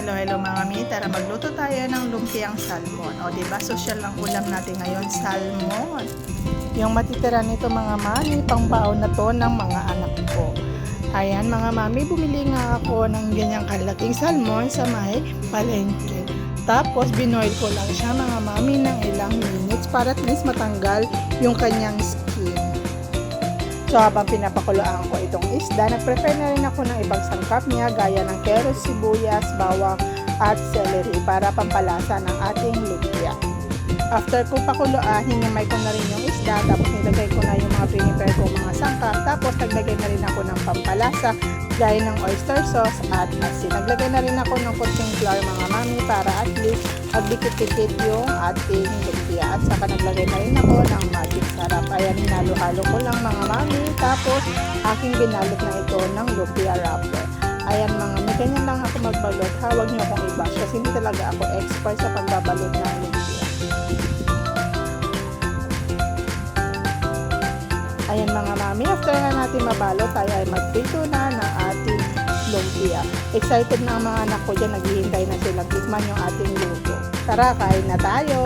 Hello, hello mga mi. Tara magluto tayo ng lumpiang salmon. O, di ba social ang ulam natin ngayon, salmon. Yung matitira nito mga mami, pangbaon na to ng mga anak ko. Ayan mga mami, bumili nga ako ng ganyang kalaking salmon sa may palengke. Tapos binoil ko lang siya mga mami ng ilang minutes para at least matanggal yung kanyang skin. So habang pinapakuloan ko itong isda, nag-prepare na rin ako ng ibang sangkap niya gaya ng keros, sibuyas, bawang at celery para pampalasa ng ating lumpia. After ko pakuloan, hinimay ko na rin yung isda, tapos nilagay ko na yung mga prepare ko mga sangkap, tapos naglagay na rin ako ng pampalasa gaya ng oyster sauce at asin. Naglagay na rin ako ng kutsing flour mga mami para at least magdikit-dikit yung ating lumpia. At saka naglagay na rin ako ng magic sarap. Ayan, hinalo-halo ko lang mga mami. Tapos, aking binalot na ito ng lumpia wrapper. Ayan mga mami, ganyan lang ako magbalot. Hawag niyo akong i-bash kasi hindi talaga ako expert sa pagbabalot ng lumpia. Ayan mga mami, after na natin mabalot, tayo ay magprito na ng ating lumpia. Excited na ang mga anak ko dyan, naghihintay na sila tikman yung ating. Tara, kain na tayo!